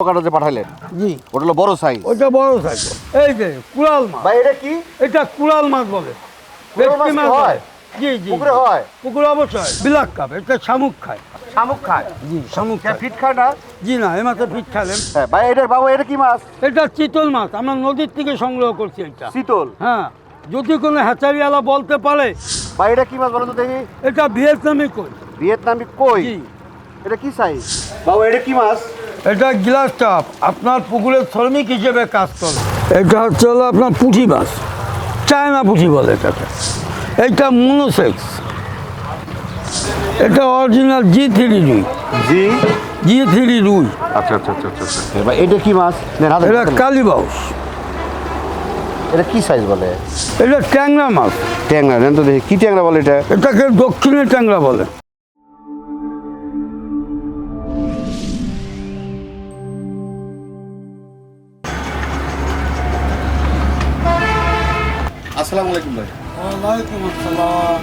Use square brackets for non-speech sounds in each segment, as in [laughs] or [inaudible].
কাটা যে পাঠাইলেন জি। ওটা হলো বড় সাইজ ওটা বড় সাইজ এই যে কুড়াল মাছ। ভাই এটা কি? এটা কুড়াল মাছ বলে। কুড়াল মাছ হয়? জি জি। পুকুরে হয়? পুকুরে অবশ্যই। বিলাক কাপ এটা শামুক খায়। শামুক খায়? জি শামুক খায়। ফিট খায় না? জি না এ মাছে ফিট খালেন হ্যাঁ ভাই এটা বাবু এটা কি মাছ? এটা চিতল মাছ। আমরা নদীর থেকে সংগ্রহ করছি এটা। শীতল হ্যাঁ। যদি কোনো হ্যাচারিওয়ালা বলতে পারে ভাই এটা কি মাছ বলেন তো দেখি? এটা ভিয়েতনামি কই? ভিয়েতনামি কই? জি। এটা কি সাইজ বাবু এটা কি মাছ? এটা গ্লাস কাপ আপনার পুকুরের শ্রমিক হিসেবে কাজ করে এটা হচ্ছে হলো আপনার পুঁটি মাছ। চায়না পুঁটি বলে এটাকে। এইটা মনোসেক্স। এটা অরিজিনাল জি থ্রি রুই জি জি থ্রি রুই আচ্ছা আচ্ছা আচ্ছা আচ্ছা আচ্ছা। এটা কি মাছ? এটা। কালীবাউস এটা কি সাইজ বলে? এটা ট্যাংরা মাছ। ট্যাংরা নেন তো দেখি। কি ট্যাংরা বলে এটা? এটাকে দক্ষিণের ট্যাংরা বলে। আসসালামু আলাইকুম ভাই। ওয়ালাইকুম আসসালাম।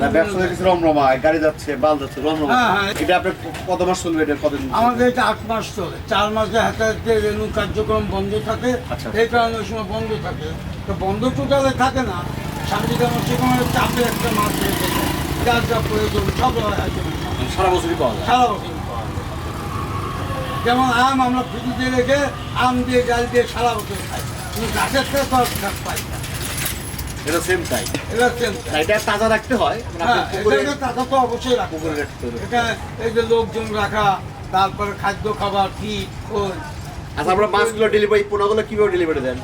না ব্যবসা দেখেছি রমরমা গাড়ি যাচ্ছে বাল যাচ্ছে রমরমা হ্যাঁ, হ্যাঁ। এটা আপনার কত মাস চলবে এটা কতদিন আমাদের এটা আট মাস চলে। চার মাসে হাতে রেণু কার্যক্রম বন্ধ থাকে আচ্ছা। এই কারণে ওই সময় বন্ধ থাকে। তো বন্ধ টোটালে থাকে না। স্বামীকে আমার সেখানে চাপে একটা মাছ। যার যা প্রয়োজন সব মাছ। সারা বছরই পাওয়া যায়। সারা বছর যেমন আম আমরা ফ্রিজে রেখে আম দিয়ে ডাল দিয়ে সারা বছর খাই। কিন্তু গাছের থেকে তো গাছ পাই না। এটা সেম তাই এবার চেন এটা তাজা রাখতে হয় মানে হ্যাঁ পুকুরে- তো অবশ্যই রাখব এখানে এই যে লোকজন রাখা তারপরে খাদ্য খাবার ফিট ওই আচ্ছা আমরা মাছগুলো ডেলিভারি পোনাগুলো কীভাবে ডেলিভারি দেন?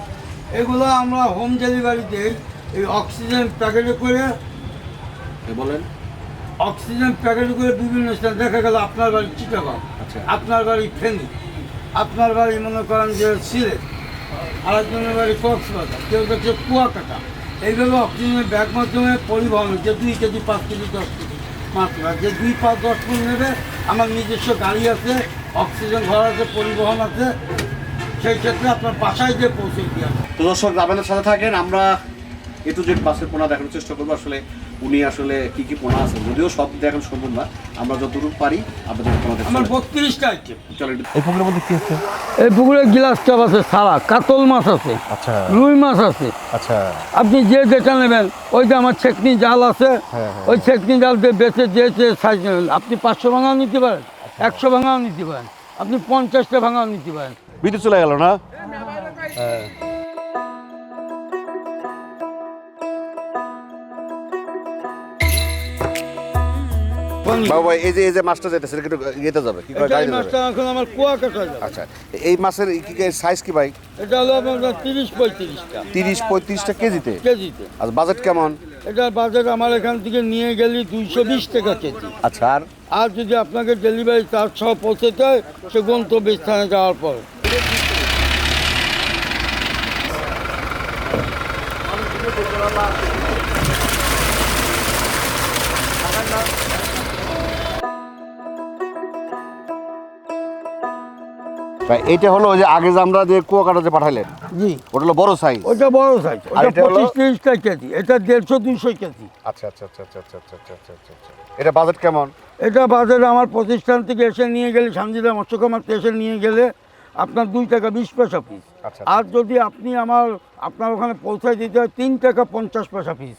এগুলো আমরা হোম ডেলিভারি দিই এই অক্সিজেন প্যাকেটে করে। এ বলেন। অক্সিজেন প্যাকেটে করে বিভিন্ন স্থান দেখা গেল আপনার বাড়ি চিটাগাং আচ্ছা। আপনার বাড়ি ফেনী আপনার বাড়ি মনে করেন যে সিলেট আরেকজনের বাড়ি কক্সবাজার কেউ কাছে কুয়াকাটা। এইভাবে অক্সিজেনের ব্যাগ মাধ্যমে পরিবহন, যে দুই কেজি, পাঁচ কেজি, দশ কেজি মাত্র যে দুই, পাঁচ, দশ কেজি নেবে, আমার নিজস্ব গাড়ি আছে অক্সিজেন ঘর আছে, পরিবহন আছে, সেই ক্ষেত্রে আপনার বাসায় যে পৌঁছে দিয়ে। তো দর্শক রাবেনের সাথে থাকেন, আমরা এ টু জেড বাসের পোনা দেখানোর চেষ্টা করব আসলে উনি আসলে কি কি পোনা আছে? যদিও সব দেখানো সম্ভব না আমরা যতটুকু পারি আপনাদের পোনা আমার বত্রিশটা আইটেম চলো এই পুকুরের মধ্যে কি আছে? এই পুকুরে গিলাস চাপ আছে সারা। কাতল মাছ আছে আচ্ছা। রুই মাছ আছে। আচ্ছা। আপনি যে যেটা নেবেন ওই যে আমার ছেকনি জাল আছে। হ্যাঁ, হ্যাঁ। ওই ছেকনি জাল দিয়ে বেঁচে যে যে সাইজ নেবেন আপনি পাঁচশো ভাঙাও নিতে পারেন আচ্ছা। একশো ভাঙাও নিতে পারেন আপনি পঞ্চাশটা ভাঙাও নিতে পারেন। বিদ্যুৎ চলে গেল না? বাবু এই যে এই যে মাছটা যেটা সেটা একটু ইয়েতে যাবে কি গাড়িতে যাবে? মাছটা এখন আমার কুয়া কাটা যাবে। আচ্ছা এই মাছের কি সাইজ কি ভাই? এটা হলো আপনার তিরিশ পঁয়ত্রিশটা। তিরিশ পঁয়ত্রিশটা কেজিতে? কেজিতে। আর বাজেট কেমন? এটার বাজার আমার এখান থেকে নিয়ে গেলে দুইশো বিশ টাকা কেজি। আচ্ছা আর? আর যদি আপনাকে ডেলিভারি সহ পৌঁছতে হয় সে গন্তব্য স্থানে যাওয়ার পর। ভাই এইটা হলো ওই যে আগে যে আমরা যে কুয়াকাটা যে পাঠাইলেন জি। ওটা হলো বড় সাইজ ওটা বড় সাইজ ওটা পঁচিশ তিরিশটা কেজি এটা দেড়শো দুইশো কেজি। আচ্ছা আচ্ছা আচ্ছা আচ্ছা আচ্ছা আচ্ছা আচ্ছা আচ্ছা আচ্ছা এটা বাজেট কেমন? এটা বাজারে আমার প্রতিষ্ঠান থেকে এসে নিয়ে গেলে শান্তিদা মৎস্যকমার এসে নিয়ে গেলে আপনার দুই টাকা বিশ পয়সা পিস আচ্ছা। আর যদি আপনি আমার আপনার ওখানে পৌঁছায় দিতে হয় তিন টাকা পঞ্চাশ পয়সা পিস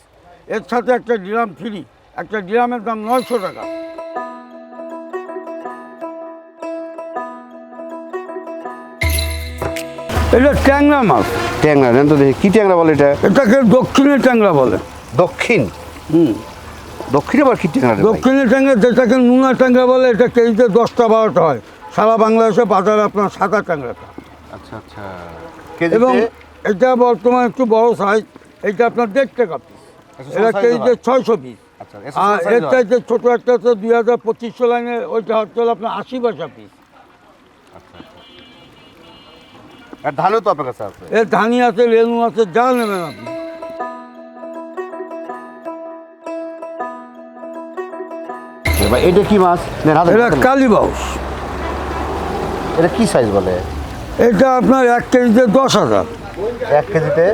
এর সাথে একটা ড্রাম ফ্রি একটা ড্রামের দাম নয়শো টাকা। এটা ট্যাংরা মাছ। ট্যাংরা নেন তো দেখি কি ট্যাংরা বলে এটা? এটাকে দক্ষিণের ট্যাংরা বলে। দক্ষিণ? হুম। দক্ষিণে আবার কি ট্যাংরা দক্ষিণের ট্যাংরা যেটাকে নুনা ট্যাংরা বলে এটা কেজিতে দশটা বারোটা হয়। সারা বাংলাদেশে বাজারে আপনার সাদা ট্যাংরাটা। আচ্ছা আচ্ছা। এবং এটা বর্তমান একটু বড় সাইজ এটা আপনার দেড় টাকা পিস আচ্ছা, এটা কেজিতে ছয়শো পিস আচ্ছা আর এর চাইতে ছোটো একটা তো দুই হাজার পঁচিশশো লাইনে ওইটা হচ্ছে হলো আপনার আশি পয়সা পিস আর ধানও তো আপনার কাছে আছে। এর ধানি আছে লেনু আছে যা নেবেন আপনি। এ ভাই এটা কি মাছ? নেন হাতে এটা দেখান। কালীবাউস এটা কি সাইজ বলে? এটা আপনার এক কেজিতে দশ হাজার। এক কেজিতে?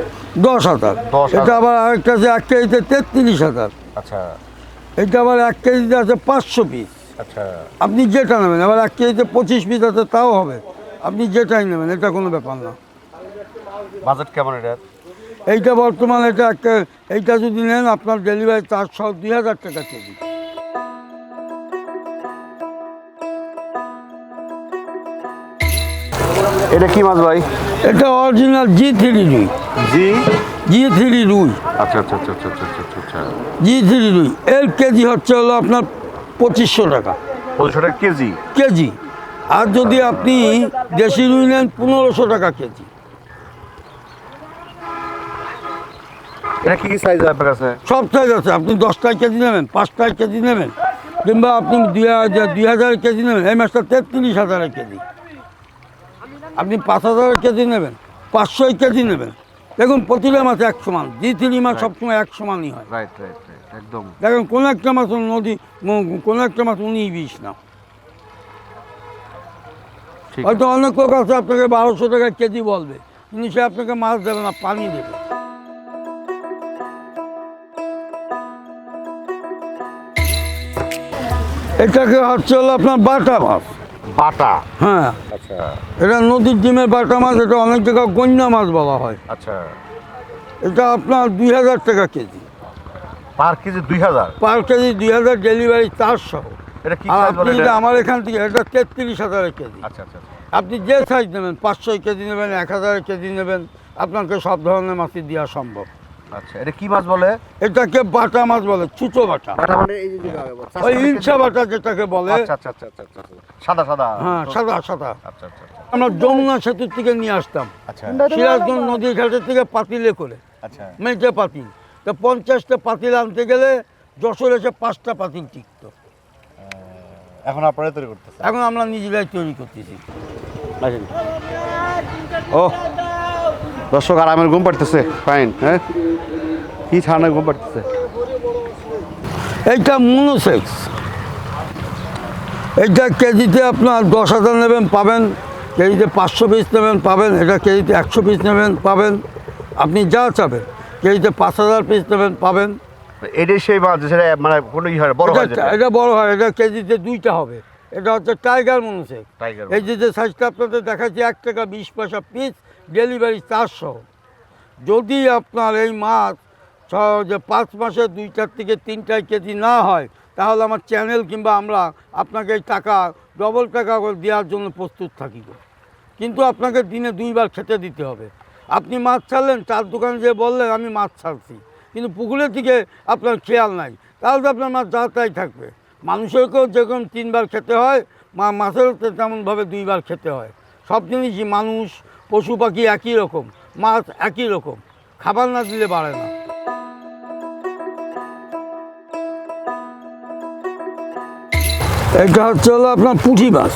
দশ হাজার। দশ হাজার। এটা আবার আরেকটা আছে এক কেজিতে তেত্রিশ হাজার। আচ্ছা। এটা আবার এক কেজিতে আছে পাঁচশো পিস। আচ্ছা। আপনি যেটা নেবেন আবার এক কেজিতে পঁচিশ পিস আছে তাও হবে। আপনি যেটাই নেবেন এটা কোনো ব্যাপার না। বাজেট কেমন এটা এইটা বর্তমান এটা একটা এইটা যদি নেন আপনার ডেলিভারি সহ দুই হাজার টাকা কেজি। এটা কি মাছ ভাই? এটা অরিজিনাল জি থ্রি রুই জি জি থ্রি রুই আচ্ছা আচ্ছা আচ্ছা আচ্ছা আচ্ছা আচ্ছা আচ্ছা। জি থ্রি রুই এর কেজি হচ্ছে হলো আপনার পঁচিশশো টাকা। পঁচিশশো টাকা কেজি? কেজি। আর যদি আপনি দেশি রুই নেন পনেরোশো টাকা কেজি। এটা কি কি সাইজ আপনার কাছে? সব সাইজ আছে। আপনি দশটায় কেজি নেবেন পাঁচটায় কেজি নেবেন কিংবা আপনি দুই হাজার দুই হাজার কেজি নেবেন। এই মাছটা তেত্রিশ হাজারের কেজি। আপনি পাঁচ হাজারের কেজি নেবেন পাঁচশোয় কেজি নেবেন। দেখুন প্রতিটা মাছ এক সমান। জি থ্রি মাছ সবসময় এক সমানই হয়। একদম। দেখেন কোনো একটা মাছ নদী কোনো একটা মাছ উনি বিশ না। হয়তো অনেক লোক আছে আপনাকে বারোশো টাকা কেজি বলবে। কিন্তু সে আপনাকে মাছ দেবে না পানি দেবে। এটাকে হচ্ছে হলো আপনার বাটা মাছ। বাটা? হ্যাঁ। আচ্ছা। এটা নদীর ডিমের বাটা মাছ এটা অনেক জায়গায় গন্যা মাছ বলা হয়। আচ্ছা। এটা আপনার দুই হাজার টাকা কেজি। পার কেজি দুই হাজার? পার কেজি দুই হাজার ডেলিভারি চারশো। এটা কি সাইজ আপনি বলে এটা? আমার এখান থেকে এটা তেত্রিশ হাজারের কেজি। আচ্ছা আচ্ছা আচ্ছা। আপনি যে সাইজ নেবেন পাঁচশো কেজি নেবেন এক হাজার কেজি নেবেন আপনাকে সব ধরনের মাছই দেওয়া সম্ভব। আচ্ছা এটা কি মাছ বলে? এটাকে বাটা মাছ বলে চুচো বাটা। বাটা মানে এই যে ওই ইলশা বাটা যেটাকে বলে। আচ্ছা আচ্ছা আচ্ছা আচ্ছা আচ্ছা। সাদা সাদা। হ্যাঁ সাদা সাদা। আচ্ছা আচ্ছা আচ্ছা। আমরা যমুনা সেতুর থেকে নিয়ে আসতাম। আচ্ছা। সিরাজগঞ্জ নদীর ঘাটের থেকে পাতিলে করে। আচ্ছা। মেটে পাতিল। তো পঞ্চাশটা পাতিল আনতে গেলে যশোর এসে পাঁচটা পাতিল টিকতো। এখন আপনারা তৈরি করতেছেন? এখন আমরা নিজেরাই তৈরি করতেছি। ও দর্শক আরামের ঘুম পাড়তেছে। ফাইন হ্যাঁ? কি ঠান্ডা ঘুম পাড়তেছে? এইটা মনোসেক্স। এইটা কেজিতে আপনার দশ হাজার নেবেন পাবেন। কেজিতে পাঁচশো পিস নেবেন পাবেন। এটা কেজিতে একশো পিস নেবেন পাবেন। আপনি যা চাবেন। কেজিতে পাঁচ হাজার পিস নেবেন পাবেন। এটাই সেই মাছ সেটা মানে কোনো ই হয় বড় হয় এটা এটা বড় হয় এটা কেজিতে দুইটা হবে। এটা হচ্ছে টাইগার মনোসেক্স টাইগার এই যে যে সাইজটা আপনাদের দেখাচ্ছি এক টাকা বিশ পয়সা পিস ডেলিভারি চারশো। যদি আপনার এই মাছ ছ- যে পাঁচ মাসে দুইটার থেকে তিনটায় কেজি না হয় তাহলে আমার চ্যানেল কিংবা আমরা আপনাকে এই টাকা ডবল টাকা করে দেওয়ার জন্য প্রস্তুত থাকি। গো। কিন্তু আপনাকে দিনে দুইবার খেতে দিতে হবে। আপনি মাছ ছাড়লেন চার দোকানে যে বললেন আমি মাছ ছাড়ছি। কিন্তু পুকুরের দিকে আপনার খেয়াল নাই। তাহলে তো আপনার মাছ তাই থাকবে। মানুষেরকেও যেরকম তিনবার খেতে হয় মা মাছেরও তো তেমনভাবে দুইবার খেতে হয়। সব জিনিসই মানুষ পশু পাখি একই রকম মাছ একই রকম। খাবার না দিলে বাড়ে না। এটা হচ্ছে হলো আপনার পুঁটি মাছ।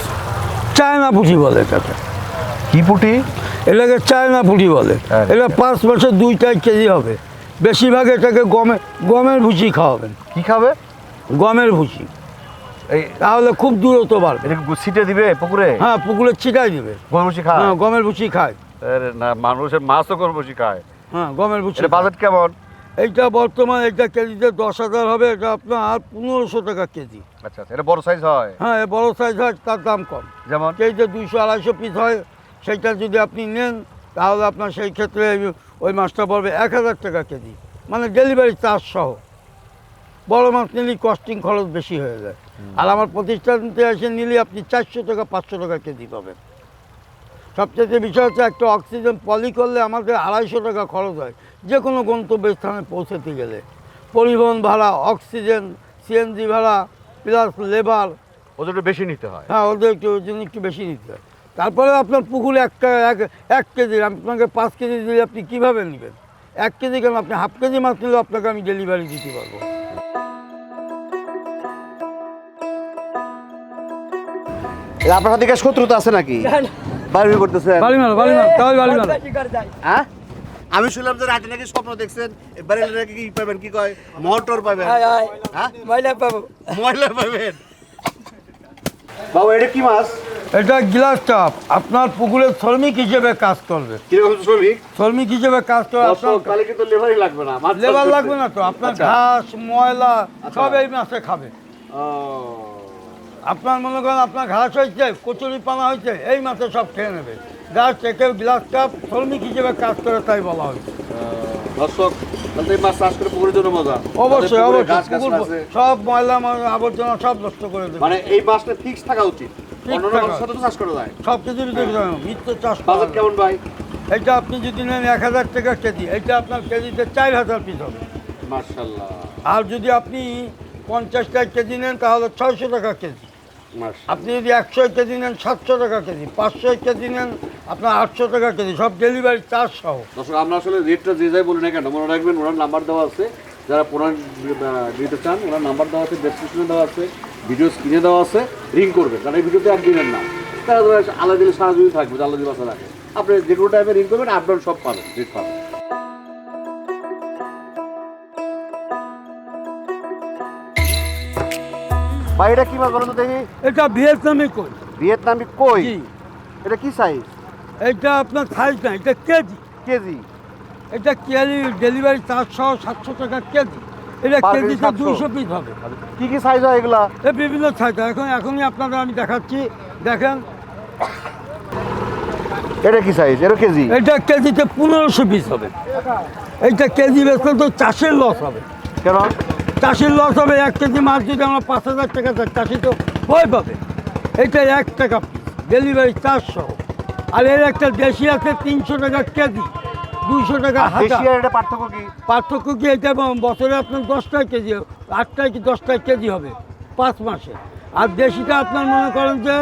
চায়না পুঁটি বলে এটাকে। কি পুঁটি? এটাকে চায়না পুঁটি বলে। হ্যাঁ। এটা পাঁচ মাসে দুইটাই কেজি হবে। বেশিরভাগ এটাকে গমে গমের ভুসি খাওয়াবেন। কি খাবে? গমের ভুসি এই তাহলে খুব দূরত্ব বাড়বে। এটা দিবে পুকুরে? হ্যাঁ পুকুরে ছিটাই দিবে। গরমসি খায়? হ্যাঁ গমের ভুসি খায়। আরে না মানুষের মাছও গরমসি খায়। হ্যাঁ গমের ভুসি এটা বাজেট কেমন? এইটা বর্তমান এটা কেজিতে দশ হাজার হবে এটা আপনার আর পনেরোশো টাকা কেজি। আচ্ছা আচ্ছা এটা বড় সাইজ হয়? হ্যাঁ বড় সাইজ হয় তার দাম কম। যেমন? কেজিতে দুইশো আড়াইশো পিস হয় সেইটা যদি আপনি নেন তাহলে আপনার সেই ক্ষেত্রে ওই মাছটা পড়বে এক হাজার টাকা কেজি। মানে ডেলিভারি চার্জ সহ। বড় মাছ নিলে কস্টিং খরচ বেশি হয়ে যায়। আর আমার প্রতিষ্ঠানতে এসে নিলে আপনি চারশো টাকা পাঁচশো টাকা কেজি পাবেন। সবচেয়ে বিষয় হচ্ছে একটা অক্সিজেন পলি করলে আমাদের আড়াইশো টাকা খরচ হয়। যে কোনো গন্তব্যস্থানে পৌঁছাতে গেলে। পরিবহন ভাড়া অক্সিজেন সিএনজি ভাড়া প্লাস লেবার ওদের একটু বেশি নিতে হয়। হ্যাঁ ওদের একটু ওই জন্য একটু বেশি নিতে হয়। তারপরে আপনার পুকুরে একটা এক এক কেজি আপনাকে পাঁচ কেজি দিলে আপনি কীভাবে নেবেন? এক কেজি কেন? আপনি হাফ কেজি মাছ নিলেও আপনাকে আমি ডেলিভারি দিতে পারব। আপনার সাথে শত্রুতা আছে নাকি? বাড়ি মারো মারো তাহলে মারো হ্যাঁ? আমি শুনলাম যে রাতে নাকি স্বপ্ন দেখছেন এবারে নাকি কি পাবেন কি কয়? মোটর পাবেন। হ্যাঁ? ময়লা পাবো। ময়লা পাবেন। বাবু এটা কি মাছ? এটা গ্লাস টপ আপনার পুকুরের শ্রমিক হিসেবে কাজ করবে। কীরকম শ্রমিক? শ্রমিক হিসেবে কাজ করবে আপনার তাহলে কিন্তু লেবারই লাগবে না লেবার লাগবে না তো। আপনার আচ্ছা। ঘাস ময়লা আচ্ছা। সব এই মাছে খাবে। আপনার মনে করেন আপনার ঘাস হয়েছে কচুরি পানা হয়েছে এই মাছে সব খেয়ে নেবে। যার চেকে গ্লাস কাপ শ্রমিক হিসেবে কাজ করে তাই বলা হয়েছে। দর্শক তাহলে তো এই মাছ চাষ করে পুকুরের জন্য মজা। অবশ্যই। সব ময়লা ময়লা আবর্জনা সব নষ্ট করে দেবে। মানে এই মাছটা ফিক্স থাকা উচিত। চাষ সব কিছুর দিকে চাষ করা। কেমন ভাই? এটা আপনি যদি নেন এক হাজার টাকা কেজি। এটা আপনার কেজিতে চার হাজার পিস হবে। আর যদি আপনি পঞ্চাশ টাকা কেজি নেন তাহলে ছয়শো টাকা কেজি। আপনি যদি একশো কেজি নেন সাতশো টাকা কেজি। পাঁচশো কেজি নেন আপনার আটশো টাকা কেজি। সব ডেলিভারি চার্জ সহ। দর্শক আমরা আসলে রেটটা যে যাই বলি না কেন মনে রাখবেন ওনার নাম্বার দেওয়া আছে। যারা পুরান দিতে চান ওনার নাম্বার দেওয়া আছে ডেসক্রিপশনে দেওয়া আছে। ভিডিও স্ক্রিনে দেওয়া আছে রিং করবেন কারণ এই ভিডিওতে একদিনের না। তারা ধরো আলাদা দিলে সারা দিন থাকবে আলাদা দিন বাসা রাখে আপনি যে কোনো টাইমে রিং করবেন আপডাউন সব পাবেন রেট পাবেন। ভাই এটা কি মাছ বলুন তো দেখি? এটা ভিয়েতনামি কই? ভিয়েতনামি কই? এটা কি সাইজ এটা আপনার সাইজ না এটা কেজি। কেজি? এটা কেজি ডেলিভারি চারশো সাতশো টাকা কেজি। এটা কেজিতে 700? দুইশো পিস হবে। কি কি সাইজ হয় এগুলা? এ বিভিন্ন সাইজ এখন এখনই আপনাদের আমি দেখাচ্ছি। দেখেন। এটা কি সাইজ এটা কেজি? এটা কেজিতে পনেরোশো পিস হবে। এইটা কেজি বেচলে তো চাষের লস হবে। কেন? চাষির লস হবে। এক কেজি মাছ যদি আমরা পাঁচ হাজার টাকা চাই চাষি তো ভয় পাবে। এটা এক টাকা ডেলিভারি চারশো আর এর একটা দেশি আছে তিনশো টাকা কেজি। দুইশো টাকা হাজার দেশি আর এটা পার্থক্য কি? পার্থক্য কি এটা বছরে আপনার দশটা কেজি আটটায় কি দশটায় কেজি হবে? পাঁচ মাসে। আর দেশিটা আপনার মনে করেন যে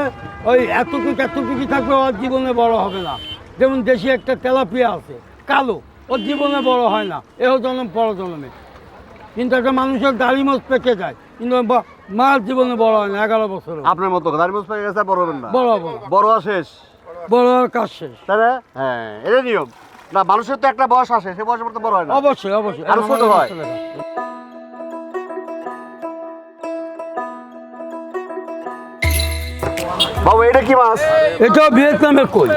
ওই এতটুকু এতটুকু থাকবে ওর জীবনে বড় হবে না। যেমন দেশি একটা তেলাপিয়া আছে কালো ওর জীবনে বড় হয় না এহ জন্ম পর জন্মে কিন্তু একটা মানুষের দাড়ি মোজ পেকে যায় কিন্তু মার জীবনে বড় হয় না এগারো বছর আপনার মতো দাঁড়িয়ে পেয়ে গেছে বড় হবেন না। বড় হবে বড় আর শেষ। বড় কাজ শেষ। তাহলে? হ্যাঁ এটা নিয়ম। না মানুষের তো একটা বয়স আসে সে বয়সের পর তো বড় হয় না। অবশ্যই অবশ্যই। আরও ছোট হয়। বাবু এটা কি মাছ? এটাও ভিয়েতনামের কই?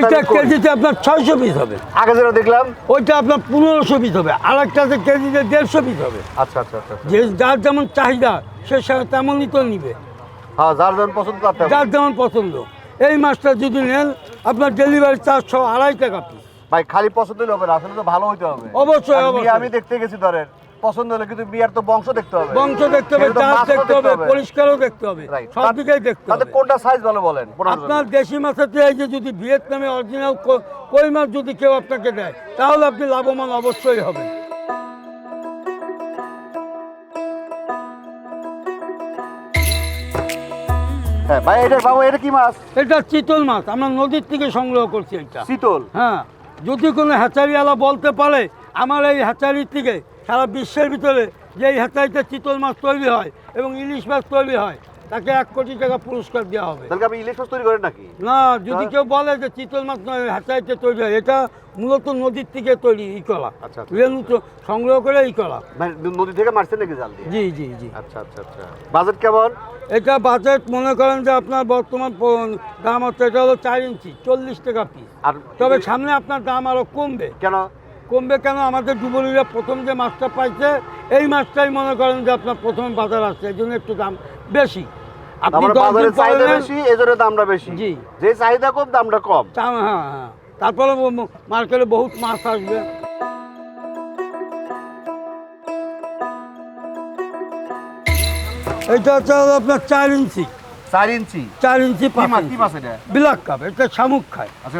এটা কেজিতে আপনার ছয়শো পিস হবে। আগে যেটা দেখলাম। ওইটা আপনার পনেরোশো পিস হবে। আর একটাতে কেজিতে দেড়শো পিস হবে। আচ্ছা আচ্ছা আচ্ছা যে যার যেমন চাহিদা সে তেমনই তো নিবে। হ্যাঁ যার যেমন পছন্দ যার যেমন পছন্দ। এই মাছটা যদি নেন আপনার ডেলিভারি চার্জ সহ আড়াই টাকা পিস ভাই খালি পছন্দ হলে হবে না আসলে তো ভালো হইতে হবে। অবশ্যই, অবশ্যই। আমি দেখতে গেছি ধরেন পছন্দ হলে কিন্তু বিয়ার তো বংশ দেখতে হবে। বংশ দেখতে হবে সেটা তো চাষ দেখতে হবে পরিষ্কারও দেখতে হবে সব দিকেই দেখতে হবে। কোনটা সাইজ ভালো বলেন? আপনার দেশি মাছের চেয়ে যে যদি ভিয়েতনামে অরিজিনাল কই মাছ যদি কেউ আপনাকে দেয় তাহলে আপনি লাভবান অবশ্যই হবেন। হ্যাঁ ভাই এটা বাবু এটা কি মাছ? এটা চিতল মাছ আমরা নদীর থেকে সংগ্রহ করছি এটা। চিতল হ্যাঁ। যদি কোনো হ্যাচারিওয়ালা বলতে পারে আমার এই হ্যাচারির থেকে সারা বিশ্বের ভিতরে যে এই হ্যাচারিতে চিতল মাছ তৈরি হয় এবং ইলিশ মাছ তৈরি হয় তাকে এক কোটি টাকা পুরস্কার দেওয়া হবে। তাহলে আপনি ইলিশ মাছ তৈরি করেন নাকি? না যদি কেউ বলে যে চিতল মাছ নয় হ্যাচারিতে তৈরি হয় এটা মূলত নদীর থেকে তৈরি ই করা আচ্ছা, আচ্ছা। রেণু সংগ্রহ করে ই করা মানে নদী থেকে মারছেন নাকি জাল দিয়ে? জি জি জি। আচ্ছা আচ্ছা আচ্ছা। বাজেট কেমন? এটা বাজেট মনে করেন যে আপনার বর্তমান দাম হচ্ছে এটা হলো চার ইঞ্চি চল্লিশ টাকা পিস আর তবে সামনে আপনার দাম আরও কমবে। কেন? কমবে কেন? আমাদের যুবলীরা প্রথম যে মাছটা পাইছে এই মাছটাই মনে করেন যে আপনার প্রথম বাজার আসছে এই জন্য একটু দাম বেশি। আপনি বাজারে চাহিদা বেশি এজন্য দামটা বেশি। জি। যে চাহিদা কম দামটা কম। হ্যাঁ হ্যাঁ। তারপরে মার্কেটে বহুত মাছ আসবে। এটা হচ্ছে আপনার চার ইঞ্চি। চার ইঞ্চি? চার ইঞ্চি পাঁচ ইঞ্চি। বিলাক কাপ এটা শামুক খায়। আচ্ছা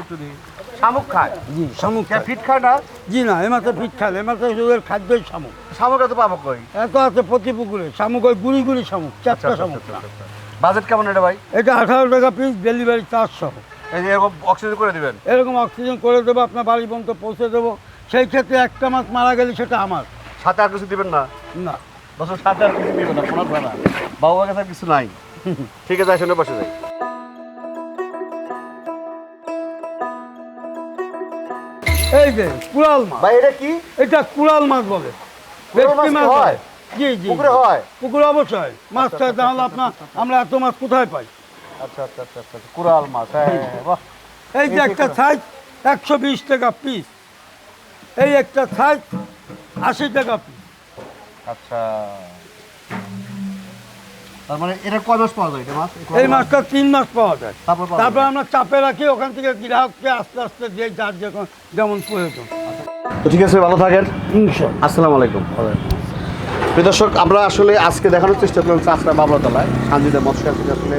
একটু দিই। শামুক খায়? জি শামুক খায়। ফিট খায় না? জি না এ মাছের পিঠ খায় এ মাছের শুধু খাদ্যই শামুক। শামুক এত পাবো কই? এত আছে প্রতি পুকুরে শামুক ওই গুড়ি গুড়ি শামুক চারটা শামুক। বাজেট কেমন এটা ভাই? এটা আঠারো টাকা পিস ডেলিভারি চার্জ সহ। এরকম অক্সিজেন করে দিবেন? এরকম অক্সিজেন করে দেবো আপনার বাড়ি পর্যন্ত পৌঁছে দেবো। সেই ক্ষেত্রে একটা মাছ মারা গেলে সেটা আমার। সাথে আর কিছু দিবেন না? না। বছর সাথে আর কিছু দিবেন না কোনো না কাছে কিছু নাই। [laughs] ঠিক আছে আসলে পাশে যাই। এই যে কুড়াল মাছ। ভাই এটা কি? এটা কুড়াল মাছ বলে। কুড়াল মাছ হয়? জি জি পুকুরে হয়? পুকুরে অবশ্যই। মাছ খায় তাহলে আপনার আমরা এত মাছ কোথায় পাই? আচ্ছা আচ্ছা আচ্ছা আচ্ছা কুড়াল মাছ হ্যাঁ বাহ। এই যে একটা সাইজ একশো বিশ টাকা পিস। এই একটা সাইজ আশি টাকা পিস। আচ্ছা। তার মানে এটা কয় মাস পাওয়া যায়? এটা মাছ এই মাছটা তিন মাস পাওয়া যায়। তারপর তারপর আমরা চাপে রাখি ওখান থেকে গ্রাহককে আস্তে আস্তে দিয়ে যার যখন যেমন প্রয়োজন। তো ঠিক আছে ভালো থাকেন। আসসালামু আলাইকুম। প্রিয় দর্শক আমরা আসলে আজকে দেখানোর চেষ্টা করলাম চাষরা বাবলাতলায়। সানজিদা মৎস্য আসলে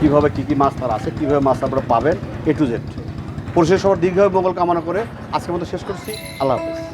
কীভাবে কী কী মাছ তার আছে কীভাবে মাছ আপনারা পাবেন এ টু জেড পরিশেষ সবার দীর্ঘ মঙ্গল কামনা করে আজকের মতো শেষ করছি। আল্লাহ হাফিজ।